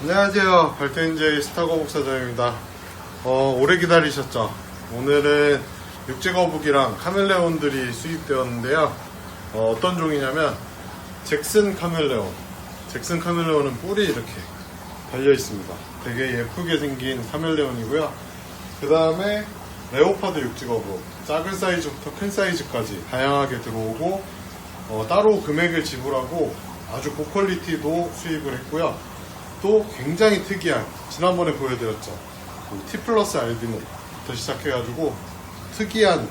안녕하세요. 발텐제이 스타거 목사장입니다. 어, 오래 기다리셨죠? 오늘은 육지거북이랑 카멜레온들이 수입되었는데요. 어, 떤 종이냐면 잭슨 카멜레온. 잭슨 카멜레온은 뿔이 이렇게 달려 있습니다. 되게 예쁘게 생긴 카멜레온이고요. 그 다음에 레오파드 육지거북. 작은 사이즈부터 큰 사이즈까지 다양하게 들어오고 어, 따로 금액을 지불하고 아주 고퀄리티도 수입을 했고요. 또 굉장히 특이한 지난번에 보여드렸죠 그 T 플러스 알비노부터 시작해가지고 특이한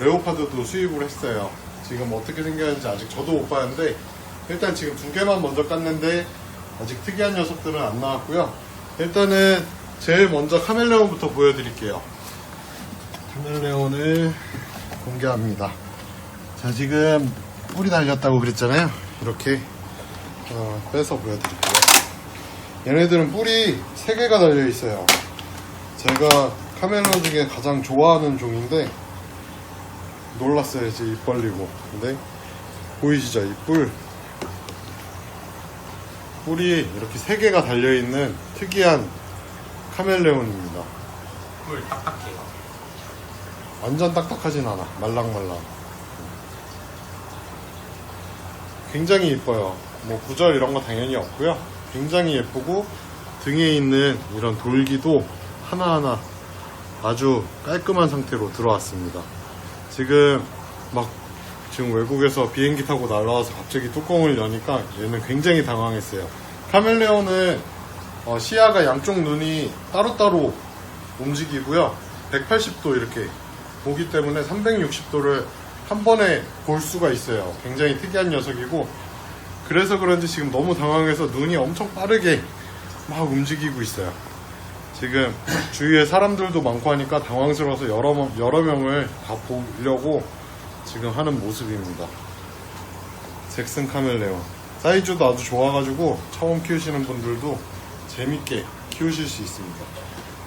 레오파드도 수입을 했어요 지금 어떻게 생겼는지 아직 저도 못 봤는데 일단 지금 두 개만 먼저 깠는데 아직 특이한 녀석들은 안 나왔고요 일단은 제일 먼저 카멜레온부터 보여드릴게요 카멜레온을 공개합니다 자 지금 뿔이 달렸다고 그랬잖아요 이렇게 어, 빼서 보여드릴게요 얘네들은 뿔이 3개가 달려 있어요. 제가 카멜론 중에 가장 좋아하는 종인데 놀랐어요. 이제 입 벌리고. 근데 보이시죠? 이 뿔. 뿔이 이렇게 3개가 달려 있는 특이한 카멜레온입니다. 물 딱딱해요. 완전 딱딱하진 않아. 말랑말랑. 굉장히 이뻐요. 뭐 구절 이런 거 당연히 없고요. 굉장히 예쁘고 등에 있는 이런 돌기도 하나하나 아주 깔끔한 상태로 들어왔습니다. 지금 막 지금 외국에서 비행기 타고 날라와서 갑자기 뚜껑을 여니까 얘는 굉장히 당황했어요. 카멜레온은 어, 시야가 양쪽 눈이 따로따로 움직이고요. 180도 이렇게 보기 때문에 360도를 한 번에 볼 수가 있어요. 굉장히 특이한 녀석이고 그래서 그런지 지금 너무 당황해서 눈이 엄청 빠르게 막 움직이고 있어요. 지금 주위에 사람들도 많고 하니까 당황스러워서 여러, 명- 여러 명을 다 보려고 지금 하는 모습입니다. 잭슨 카멜레온. 사이즈도 아주 좋아가지고 처음 키우시는 분들도 재밌게 키우실 수 있습니다.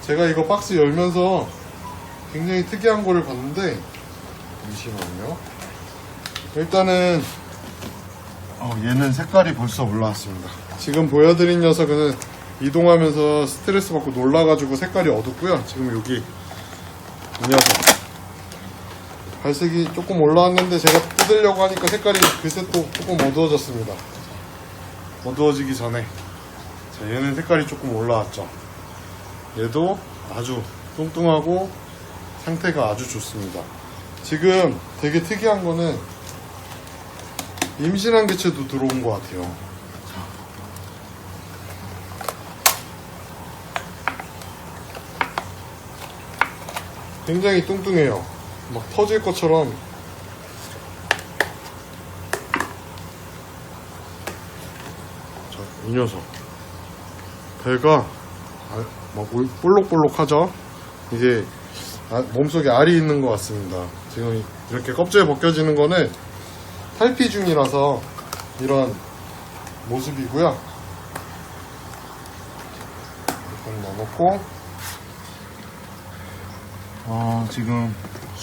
제가 이거 박스 열면서 굉장히 특이한 거를 봤는데 잠시만요. 일단은 어, 얘는 색깔이 벌써 올라왔습니다. 지금 보여드린 녀석은 이동하면서 스트레스 받고 놀라가지고 색깔이 어둡고요. 지금 여기 이 녀석 발색이 조금 올라왔는데 제가 뜯으려고 하니까 색깔이 글쎄 또 조금 어두워졌습니다. 어두워지기 전에 자 얘는 색깔이 조금 올라왔죠. 얘도 아주 뚱뚱하고 상태가 아주 좋습니다. 지금 되게 특이한 거는 임신한 개체도 들어온 것 같아요. 굉장히 뚱뚱해요. 막 터질 것처럼. 자, 이 녀석. 배가 아, 막 올- 볼록볼록하죠? 이게 아, 몸속에 알이 있는 것 같습니다. 지금 이렇게 껍질이 벗겨지는 거는 탈피 중이라서 이런 모습이고요. 일단 넣어놓고 어, 지금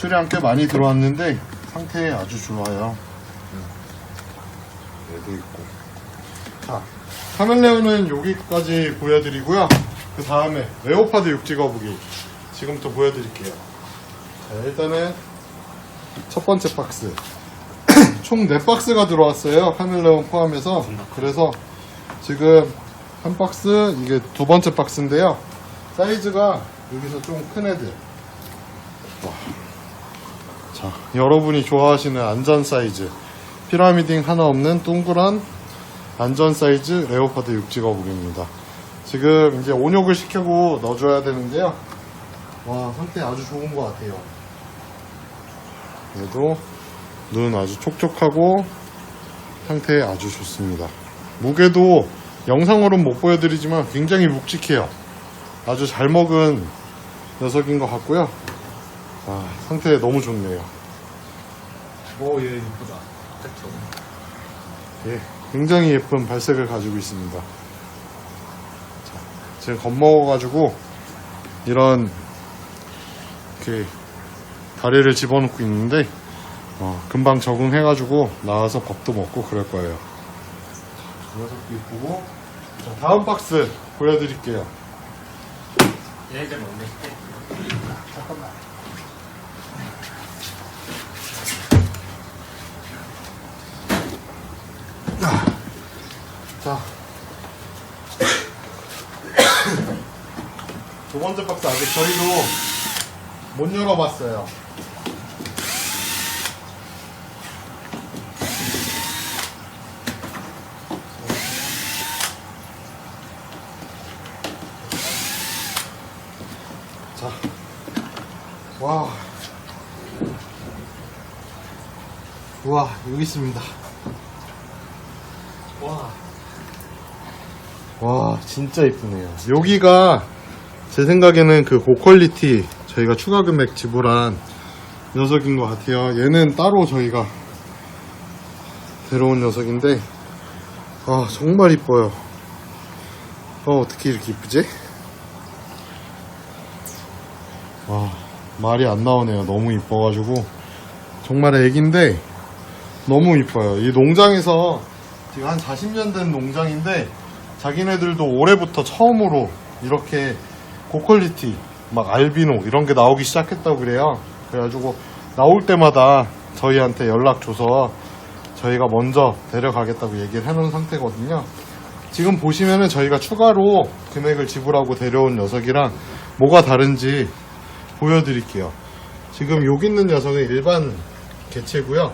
수량 꽤 많이 들어왔는데 상태 아주 좋아요. 얘도 있고. 자, 카멜레온은 여기까지 보여드리고요. 그 다음에 레오파드 육지 거북이 지금부터 보여드릴게요. 자, 일단은 첫 번째 박스. 총 4박스가 들어왔어요. 카멜레온 포함해서. 그래서 지금 한 박스, 이게 두 번째 박스인데요. 사이즈가 여기서 좀 큰 애들. 와. 자, 여러분이 좋아하시는 안전 사이즈. 피라미딩 하나 없는 동그란 안전 사이즈 레오파드 육지거북입니다. 지금 이제 온욕을 시키고 넣어줘야 되는데요. 와, 상태 아주 좋은 것 같아요. 얘도 눈 아주 촉촉하고 상태 아주 좋습니다. 무게도 영상으로는 못 보여드리지만 굉장히 묵직해요. 아주 잘 먹은 녀석인 것 같고요. 아, 상태 너무 좋네요. 오, 얘 이쁘다. 그쵸. 예, 굉장히 예쁜 발색을 가지고 있습니다. 자, 지금 겁먹어가지고 이런 이렇게 다리를 집어넣고 있는데 어, 금방 적응해가지고 나와서 밥도 먹고 그럴 거예요. 이 녀석도 이쁘고 자, 다음 박스 보여드릴게요. 얘네들 뭔데? 잠깐만. 자. 두 번째 박스 아직 저희도 못 열어봤어요. 자. 와. 와, 여기 있습니다. 와. 와, 진짜 이쁘네요. 여기가 제 생각에는 그 고퀄리티 저희가 추가 금액 지불한 녀석인 것 같아요. 얘는 따로 저희가 데려온 녀석인데, 아, 정말 이뻐요. 어, 어떻게 이렇게 이쁘지? 와, 말이 안 나오네요. 너무 이뻐가지고. 정말 애기인데, 너무 이뻐요. 이 농장에서 지금 한 40년 된 농장인데, 자기네들도 올해부터 처음으로 이렇게 고퀄리티, 막 알비노 이런 게 나오기 시작했다고 그래요. 그래가지고 나올 때마다 저희한테 연락 줘서 저희가 먼저 데려가겠다고 얘기를 해놓은 상태거든요. 지금 보시면은 저희가 추가로 금액을 지불하고 데려온 녀석이랑 뭐가 다른지 보여드릴게요. 지금 여기 있는 녀석은 일반 개체고요.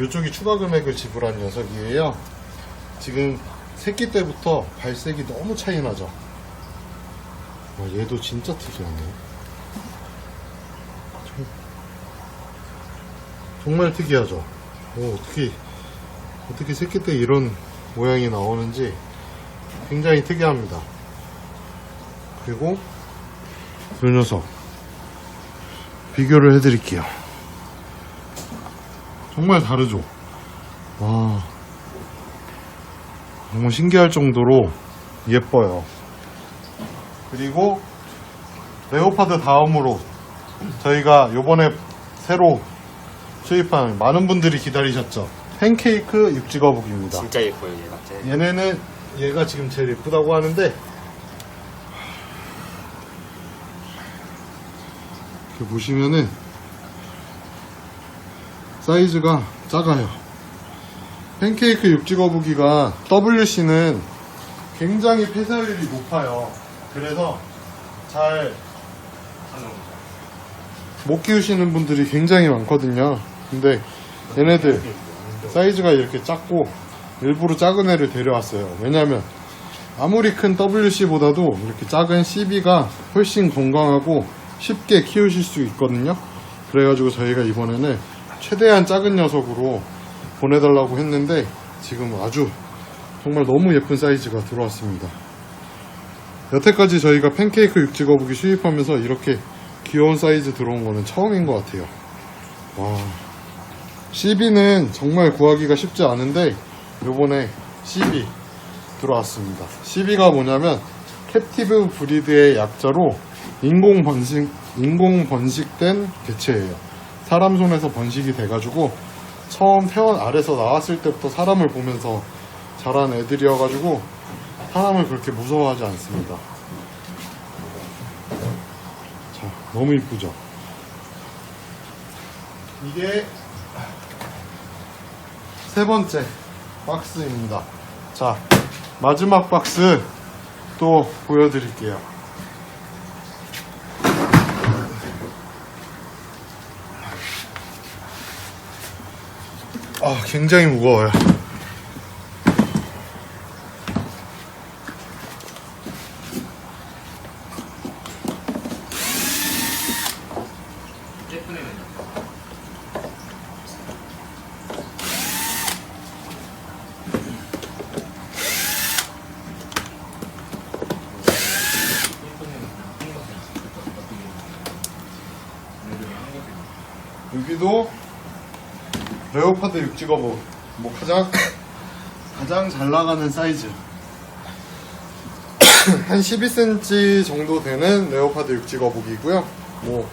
이쪽이 추가 금액을 지불한 녀석이에요. 지금 새끼 때부터 발색이 너무 차이 나죠. 와, 얘도 진짜 특이하네. 정- 정말 특이하죠. 오, 어떻게 어떻게 새끼 때 이런 모양이 나오는지 굉장히 특이합니다. 그리고 이 녀석 비교를 해드릴게요. 정말 다르죠. 와. 정말 신기할 정도로 예뻐요. 그리고 레오파드 다음으로 저희가 요번에 새로 수입한 많은 분들이 기다리셨죠. 팬케이크 육지거북입니다. 진짜 예뻐요 얘가. 제 얘네는 얘가 지금 제일 예쁘다고 하는데 이렇게 보시면은 사이즈가 작아요. 팬케이크 육지거북이가 WC는 굉장히 폐사율이 높아요. 그래서 잘 못 키우시는 분들이 굉장히 많거든요. 근데 얘네들 사이즈가 이렇게 작고 일부러 작은 애를 데려왔어요. 왜냐면 아무리 큰 WC보다도 이렇게 작은 CB가 훨씬 건강하고 쉽게 키우실 수 있거든요. 그래가지고 저희가 이번에는 최대한 작은 녀석으로 보내달라고 했는데 지금 아주 정말 너무 예쁜 사이즈가 들어왔습니다. 여태까지 저희가 팬케이크 육지 거북이 수입하면서 이렇게 귀여운 사이즈 들어온 거는 처음인 것 같아요. 와. CB는 정말 구하기가 쉽지 않은데 요번에 CB 들어왔습니다. CB가 뭐냐면 캡티브 브리드의 약자로 인공 번식 인공 번식된 개체예요. 사람 손에서 번식이 돼가지고 처음 태원 아래서 나왔을 때부터 사람을 보면서 자란 애들이어가지고 사람을 그렇게 무서워하지 않습니다. 자, 너무 이쁘죠? 이게 세 번째 박스입니다. 자, 마지막 박스 또 보여드릴게요. 아, 굉장히 무거워요. 여기도 레오파드 육지거북 뭐 가장 가장 잘 나가는 사이즈 한 12cm 정도 되는 레오파드 육지 거북이고요. 뭐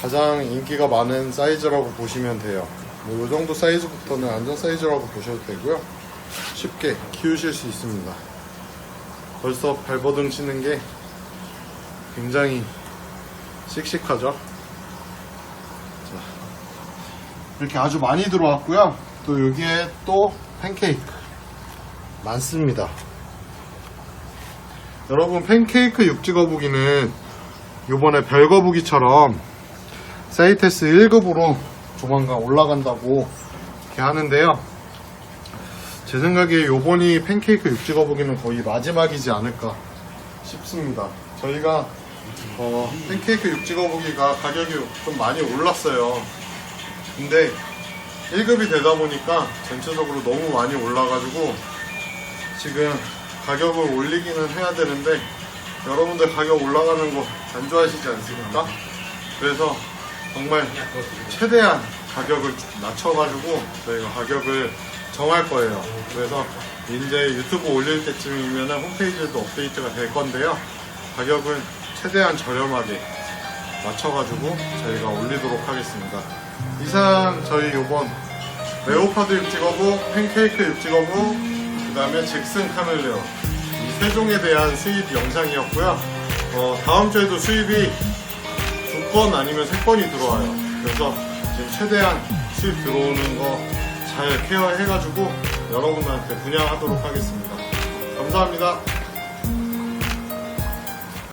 가장 인기가 많은 사이즈라고 보시면 돼요. 뭐이 정도 사이즈부터는 안전 사이즈라고 보셔도 되고요. 쉽게 키우실 수 있습니다. 벌써 발버둥 치는 게 굉장히 씩씩하죠. 자, 이렇게 아주 많이 들어왔고요. 또 여기에 또 팬케이크 많습니다. 여러분 팬케이크 육지 거북이는 요번에 별 거북이처럼 사이테스 1급으로 조만간 올라간다고 이렇게 하는데요. 제 생각에 요번이 팬케이크 육지 거북이는 거의 마지막이지 않을까 싶습니다. 저희가 어, 팬케이크 육지 거북이가 가격이 좀 많이 올랐어요. 근데 1급이 되다 보니까 전체적으로 너무 많이 올라가지고 지금 가격을 올리기는 해야 되는데 여러분들 가격 올라가는 거 안 좋아하시지 않습니까? 그래서 정말 최대한 가격을 낮춰가지고 저희가 가격을 정할 거예요. 그래서 이제 유튜브 올릴 때쯤이면 홈페이지에도 업데이트가 될 건데요. 가격은 최대한 저렴하게 맞춰가지고 저희가 올리도록 하겠습니다. 이상 저희 요번 레오파드 육지거북, 팬케이크 육지거북, 그 다음에 잭슨 카멜레온 이 세 종에 대한 수입 영상이었고요. 어, 다음 주에도 수입이 두 건 아니면 세 건이 들어와요. 그래서 지금 최대한 수입 들어오는 거 잘 케어해가지고 여러분들한테 분양하도록 하겠습니다. 감사합니다.